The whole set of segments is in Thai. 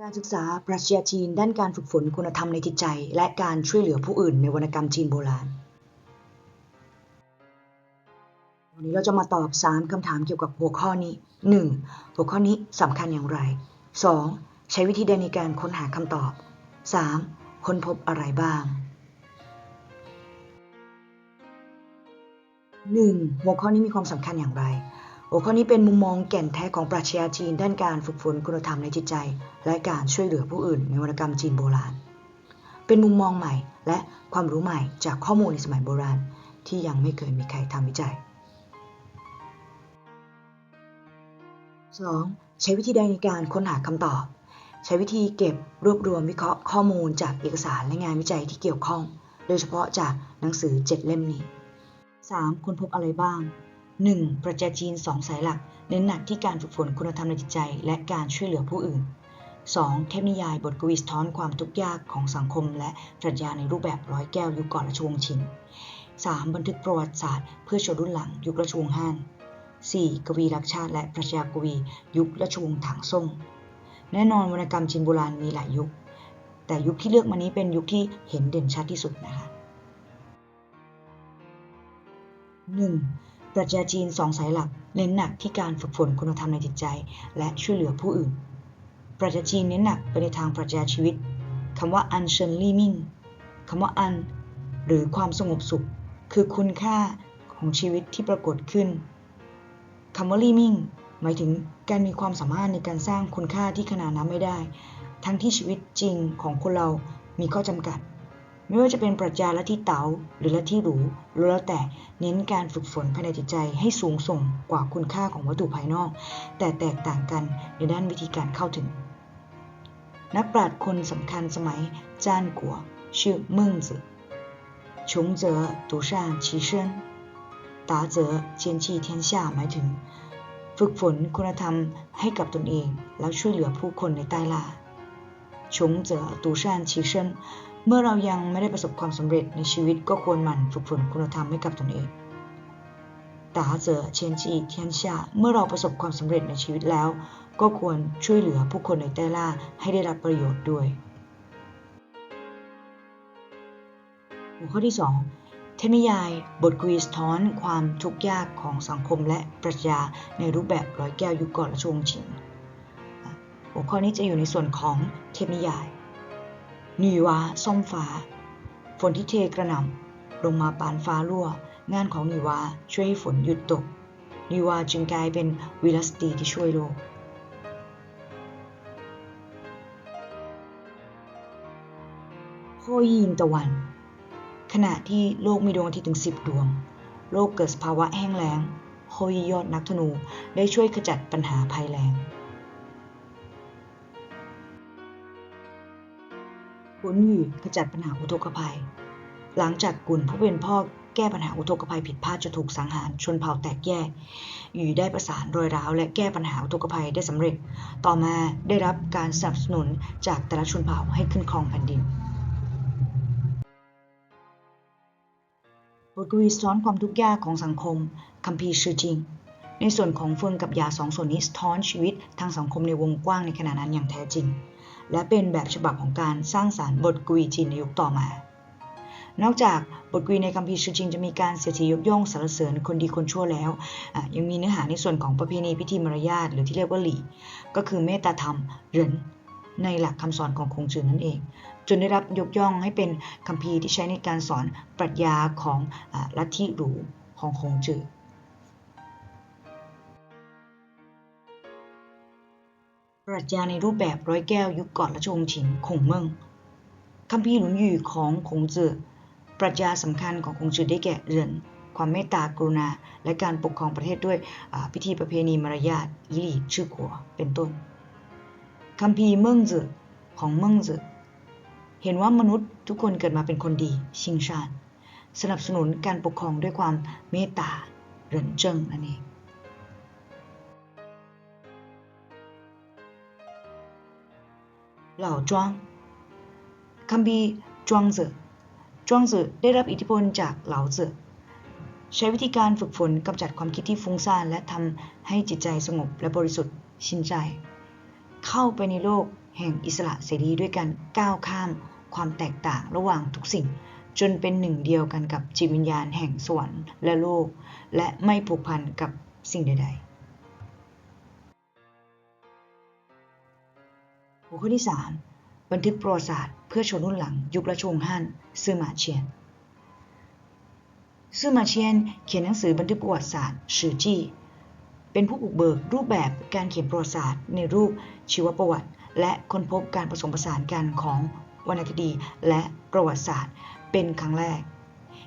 การศึกษาปรัชญาจีนด้านการฝึกฝนคุณธรรมในจิตใจ และการช่วยเหลือผู้อื่นในวรรณกรรมจีนโบราณ วันนี้เราจะมาตอบ 3 คำถามเกี่ยวกับหัวข้อนี้ 1. หัวข้อนี้สำคัญอย่างไร 2. ใช้วิธีใดในการค้นหาคำตอบ 3. ค้นพบอะไรบ้าง 1. หัวข้อนี้มีความสำคัญอย่างไร หัวข้อนี้เป็นมุมมองแก่นแท้ของปรัชญาจีนด้านการฝึกฝนคุณธรรมในจิตใจ และการช่วยเหลือผู้อื่นในวรรณกรรมจีนโบราณ เป็นมุมมองใหม่และความรู้ใหม่จากข้อมูลในสมัยโบราณ ที่ยังไม่เคยมีใครทำวิจัย 2. ใช้วิธีใดในการค้นหาคำตอบ ใช้วิธีเก็บรวบรวมวิเคราะห์ข้อมูลจากเอกสารและงานวิจัยที่เกี่ยวข้อง โดยเฉพาะจากหนังสือ 7 เล่มนี้ 3. ค้นพบอะไรบ้าง 1. ปรัชญาจีน 2 สายหลัก เน้นหนักที่การฝึกฝนคุณธรรมในจิตใจ และการช่วยเหลือผู้อื่น 2. เทพนิยายบทกวีสะท้อนความทุกข์ยากของสังคม และปรัชญาในรูปแบบร้อยแก้วยุคก่อนราชวงศ์ชิง 3. บันทึกประวัติศาสตร์ เพื่อชนรุ่นหลังยุคราชวงศ์ฮั่น 4. กวีรักชาติและปรัชญากวี ยุคราชวงศ์ถังซ่ง แน่นอนวรรณกรรมจีนโบราณมีหลายยุค แต่ยุคที่เลือกมานี้เป็นยุคที่เห็นเด่นชัดที่สุดนะคะ 1. ปรัชญาจีนสองสายหลัก เน้นหนักที่การฝึกฝนคุณธรรมในจิตใจ และช่วยเหลือผู้อื่น ปรัชญาจีนเน้นหนักไปในทางปรัชญาชีวิตคำว่าอันเชิญลี่มิ่งคำว่าอัน หรือความสงบสุข คือคุณค่าของชีวิตที่ปรากฏขึ้นคำว่าลี่มิ่งหมายถึงการมีความสามารถในการสร้างคุณค่าที่ขนาดนับไม่ได้ ทั้งที่ชีวิตจริงของคนเรามีข้อจำกัด ไม่ว่าจะเป็นปรัชญาละที่เตา๋าหรือละที่หรูล้วแล้วแต่เน้นการฝึกฝนภายในจิตใจให้สูงส่งกว่าคุณค่าของวัตถุภายนอก แต่แตกต่างกันในด้านวิธีการเข้าถึง นักปราชญ์คนสำคัญสมัยจ้านกัวชื่อมึงจือชงเจ๋อตูชานชีเซินตาเจ๋อเจียนชีเทียนชาหมายถึง ฝึกฝนคุณธรรมให้กับตนเอง แล้วช่วยเหลือผู้คนในใต้ล่าชงเจ๋อตูชานชีเซิน เมื่อเรายังไม่ได้ประสบความสำเร็จในชีวิตก็ควรหมั่นฝึกฝนคุณธรรมให้กับตนเองตาเจอเชียนชีเทียนชาเมื่อเราประสบความสำเร็จในชีวิตแล้ว ก็ควรช่วยเหลือผู้คนในใต้ล่าให้ได้รับประโยชน์ด้วย หัวข้อที่ 2 เทพนิยาย บทกวีสะท้อนความทุกข์ยากของสังคมและปรัชญาในรูปแบบร้อยแก้วยุคก่อนราชวงศ์ชิง หัวข้อนี้จะอยู่ในส่วนของเทพนิยาย หนีวาส้มฟ้าฝนที่เทกระหน่ำลงมาปานฟ้ารั่ว งานของหนีวาช่วยให้ฝนหยุดตกหนีวาจึงกลายเป็นวิลสตรีที่ช่วยโลกโคยินตะวัน ขณะที่โลกมีดวงอาทิตย์ถึง10ดวง โลกเกิดภาวะแห้งแล้งโฮยียอดนักธนูได้ช่วยขจัดปัญหาภัยแล้ง ขุนหยีขจัดปัญหาอุทกภัย หลังจากกุนผู้เป็นพ่อแก้ปัญหาอุทกภัยผิดพลาดจะถูกสังหารชนเผ่าแตกแยกหยี่ได้ประสานรอยร้าวและแก้ปัญหาอุทกภัยได้สำเร็จ ต่อมาได้รับการสนับสนุนจากแต่ละชนเผ่าให้ขึ้นครองแผ่นดินบทกวีซ้อนความทุกข์ยากของสังคมคัมภีร์ชื่อจริง ในส่วนของเฟิงกับยาสองส่วนนี้สะท้อนชีวิตทางสังคมในวงกว้างในขณะนั้นอย่างแท้จริง และเป็นแบบฉบับของการสร้างสารรค์บทกวีจีนในยุคต่อมา นอกจากบทกวีในคัมภีร์ชื่อจริงจะมีการเสียทียกย่องสรรเสริญคนดีคนชั่วแล้ว ยังมีเนื้อหาในส่วนของประเพณีพิธีมารยาทหรือที่เรียกว่าหลี่ ก็คือเมตตาธรรมเหรินในหลักคำสอนของคงจือนั่นเอง จนได้รับยกย่องให้เป็นคัมภีร์ที่ใช้ในการสอนปรัชญาของอลัทธิหรูของคงจือ ปรัชญาในรูปแบบร้อยแก้วยุคก่อนราชวงศ์ฉิงคงเมิงคัมภีร์หลุนยู่ของคงจือปรัชญาสำคัญของคงจือได้แก่เรือน ความเมตตากรุณา และการปกครองประเทศด้วยพิธีประเพณีมารยาทอีหลีชื่อขัวเป็นต้นคัมภีร์เมิงจือของเมิงจือเห็นว่ามนุษย์ทุกคนเกิดมาเป็นคนดีชิงชานสนับสนุนการปกครองด้วยความเมตตาเหรินเจิงนั่นเอง เหล่าจวงคัมภีจวงจือจวงจือได้รับอิทธิพลจากเหล่าจือใช้วิธีการฝึกฝนกำจัดความคิดที่ฟุ้งซ่านและทำให้จิตใจสงบและบริสุทธิ์ชินใจ เข้าไปในโลกแห่งอิสระเสรีด้วยการก้าวข้ามความแตกต่างระหว่างทุกสิ่ง จนเป็นหนึ่งเดียวกันกับจิตวิญญาณแห่งสวรรค์และโลก และไม่ผูกพันกับสิ่งใด ๆ หัวข้อที่3บันทึกประวัติศาสตร์เพื่อชนรุ่นหลัง ยุคราชวงศ์ฮั่นซื่อหมาเชียนซื่อหมาเชียน เขียนหนังสือบันทึกประวัติศาสตร์ชื่อจี้เป็นผู้บุกเบิกรูปแบบการเขียนประวัติศาสตร์ ในรูปชีวประวัติ และค้นพบการผสมผสานกันของวรรณคดีและประวัติศาสตร์ เป็นครั้งแรก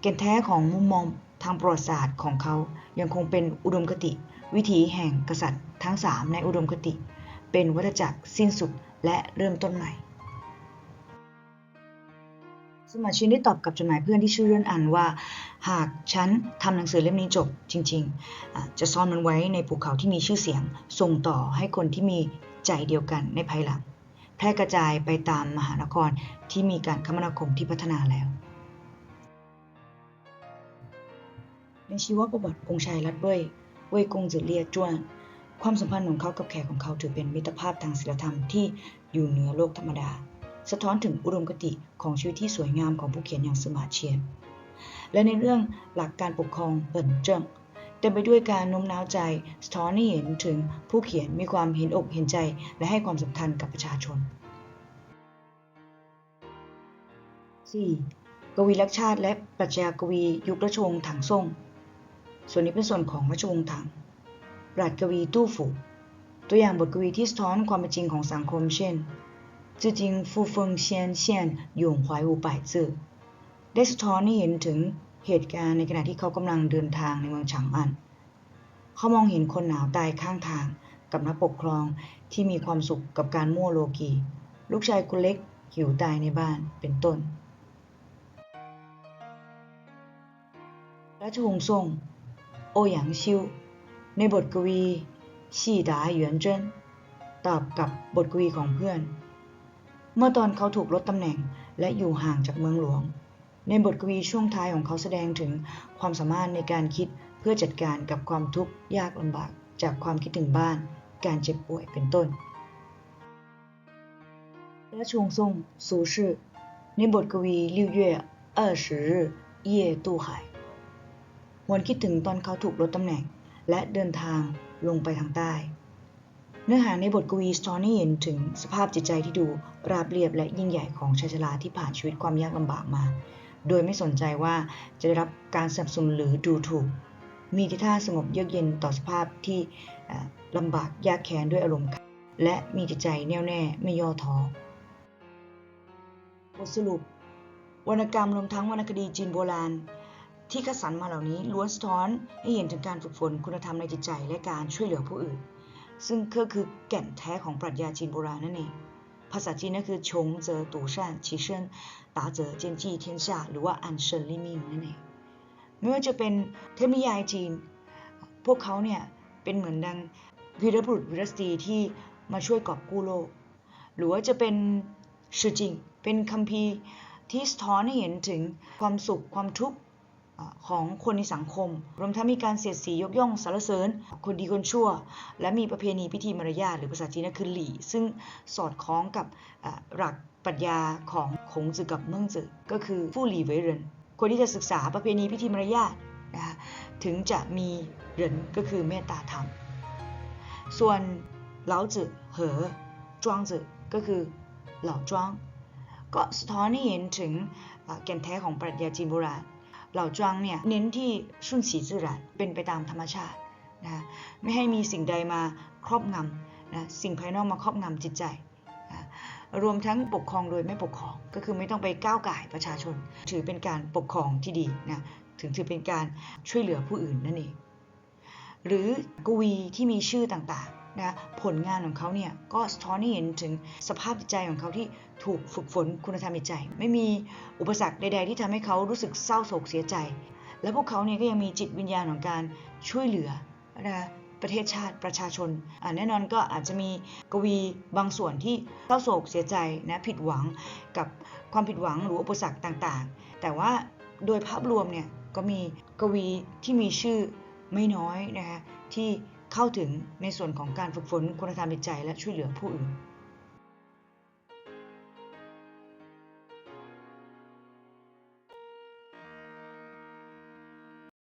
แก่นแท้ของมุมมองทางประวัติศาสตร์ของเขายังคงเป็นอุดมคติ วิถีแห่งกษัตริย์ทั้ง 3 ในอุดมคติ เป็นวัฏจักรสิ้นสุดและเริ่มต้นใหม่ สมาชินได้ตอบกับจดหมายเพื่อนที่ชื่อเรื่อนอันว่า หากฉันทำหนังสือเล่มนี้จบจริงๆ จะซ่อนมันไว้ในภูเขาที่มีชื่อเสียง ส่งต่อให้คนที่มีใจเดียวกันในภายหลัง แพร่กระจายไปตามมหานครที่มีการคมนาคมที่พัฒนาแล้วในชีวประวัติองค์ชายรัดเว่ยเว่ยกงจือเลียจวน ความสัมพันธ์ของเขากับแขกของเขาถือเป็นมิตรภาพทางศีลธรรมที่อยู่เหนือโลกธรรมดา สะท้อนถึงอุดมคติของชีวิตที่สวยงามของผู้เขียนอย่างสมาเชียน และในเรื่องหลักการปกครองเปิ่นเจิ้งเต็มไปด้วยการโน้มน้าวใจสะท้อนให้เห็นถึงผู้เขียนมีความเห็นอกเห็นใจ และให้ความสำคัญกับประชาชน 4. กวีรักชาติและปรัชญากวียุคราชวงศ์ถังซ่ง ส่วนนี้เป็นส่วนของราชวงศ์ถัง ปราชญ์กวีตู้ฝูตัวอย่างบทกวีที่สะท้อนความเป็นจริงของสังคมเช่นจืจริงฟูเฟิงเซียนเซียนหยงหวายอูป่ายจื่อได้สะท้อนให้เห็นถึงเหตุการณ์ในขณะที่เขากำลังเดินทางในเมืองฉางอัน เขามองเห็นคนหนาวตายข้างทางกับนักปกครองที่มีความสุขกับการมั่วโลกี ลูกชายคนเล็กหิวตายในบ้านเป็นต้น ราชวงศ์ซ่ง โอหยางชิว ในบทกวีชี่ดาหยวนเจิ้นตอบกับบทกวีของเพื่อน เมื่อตอนเขาถูกลดตำแหน่งและอยู่ห่างจากเมืองหลวง ในบทกวีช่วงท้ายของเขาแสดงถึงความสามารถในการคิดเพื่อจัดการกับความทุกข์ยากลำบากจากความคิดถึงบ้าน การเจ็บป่วยเป็นต้น ราชวงศ์ซ่งซูชื่อ ในบทกวีลิวเย่二十日夜渡海หวนคิดถึงตอนเขาถูกลดตำแหน่ง และเดินทางลงไปทางใต้ เนื้อหาในบทกวีสตอนี่เห็นถึงสภาพจิตใจที่ดูราบเรียบและยิ่งใหญ่ของชายชราที่ผ่านชีวิตความยากลำบากมา โดยไม่สนใจว่าจะได้รับการสนับสนุนหรือดูถูก มีทิท่าสงบเยือกเย็นต่อสภาพที่ลำบากยากแค้นด้วยอารมณ์และมีจิตใจแน่วแน่ไม่ย่อท้อบทสรุป วรรณกรรมรวมทั้งวรรณคดีจีนโบราณ ที่คัดสรรมาเหล่านี้ล้วนสะท้อนให้เห็นถึงการฝึกฝนคุณธรรมในจิตใจและการช่วยเหลือผู้อื่น ซึ่งก็คือแก่นแท้ของปรัชญาจีนโบราณนั่นเองภาษาจีนนั่นคือชงเจอตู่ช่นชีเชินตาเจอเจนจี้เทียนชาหรือว่าอันเชิญลี่มิงนั่นเองไม่ว่าจะเป็นเทพนิยายจีน พวกเขาเนี่ยเป็นเหมือนดังวีรบุรุษวีรสตรีที่มาช่วยกอบกู้โลก หรือว่าจะเป็นชื่อจริง เป็นคัมภีร์ที่สะท้อนให้เห็นถึงความสุขความทุกข์ ของคนในสังคม รวมทั้งมีการเสียดสียกย่องสรรเสริญ คนดีคนชั่ว และมีประเพณีพิธีมารยาทหรือภาษาจีนก็คือหลี่ ซึ่งสอดคล้องกับหลักปรัชญาของคงจือกับเมืองจือก็คือผู้หลี่เวยเรินคนที่จะศึกษาประเพณีพิธีมารยาทนะคะถึงจะมีเหรินก็คือเมตตาธรรม ส่วนเหลาจือเหอจวงจือก็คือเหล่าจวงก็สะท้อนให้เห็นถึงแก่นแท้ของปรัชญาจีนโบราณ เหล่าจวงเนี่ยเน้นที่สุ่นสีจื่อหรานเป็นไปตามธรรมชาตินะไม่ให้มีสิ่งใดมาครอบงำนะสิ่งภายนอกมาครอบงำจิตใจนะรวมทั้งปกครองโดยไม่ปกครองก็คือไม่ต้องไปก้าวไก่ประชาชน ถือเป็นการปกครองที่ดีนะถึงถือเป็นการช่วยเหลือผู้อื่นนั่นเองหรือกวีที่มีชื่อต่าง นะผลงานของเขาเนี่ยก็สะท้อนให้เห็นถึงสภาพจิตใจของเขาที่ถูกฝึกฝนคุณธรรมจิตใจ ไม่มีอุปสรรคใด ๆ ที่ทำให้เขารู้สึกเศร้าโศกเสียใจ และพวกเขาเนี่ยก็ยังมีจิตวิญญาณของการช่วยเหลือนะประเทศชาติประชาชนแน่นอนก็อาจจะมีกวีบางส่วนที่เศร้าโศกเสียใจนะผิดหวังกับความผิดหวังหรืออุปสรรคต่างๆ แต่ว่าโดยภาพรวมเนี่ยก็มีกวีที่มีชื่อไม่น้อยนะคะที่ เข้าถึงในส่วนของการฝึกฝนคุณธรรมจิตใจและช่วยเหลือผู้อื่น